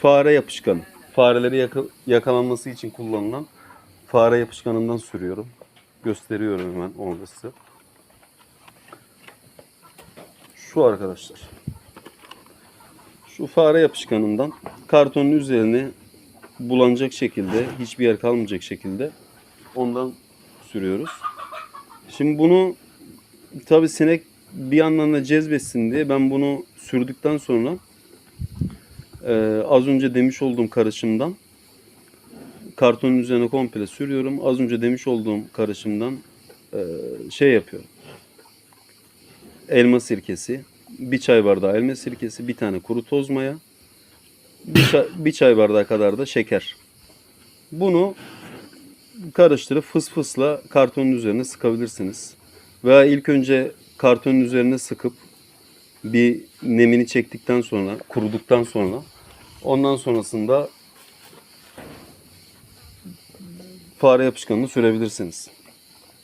Fare yapışkanı. Fareleri yaka- yakalanması için kullanılan fare yapışkanından sürüyorum. Gösteriyorum hemen onu da size. Şu arkadaşlar. Şu fare yapışkanından kartonun üzerine bulanacak şekilde, hiçbir yer kalmayacak şekilde ondan sürüyoruz. Şimdi bunu tabi sinek bir yandan da cezbetsin diye ben bunu sürdükten sonra e, az önce demiş olduğum karışımdan kartonun üzerine komple sürüyorum. Az önce demiş olduğum karışımdan e, şey yapıyorum. Elma sirkesi, bir çay bardağı elma sirkesi, bir tane kuru toz maya, bir çay, bir çay bardağı kadar da şeker. Bunu karıştırıp fıs fısla kartonun üzerine sıkabilirsiniz. Veya ilk önce kartonun üzerine sıkıp bir nemini çektikten sonra, kuruduktan sonra ondan sonrasında fare yapışkanını sürebilirsiniz.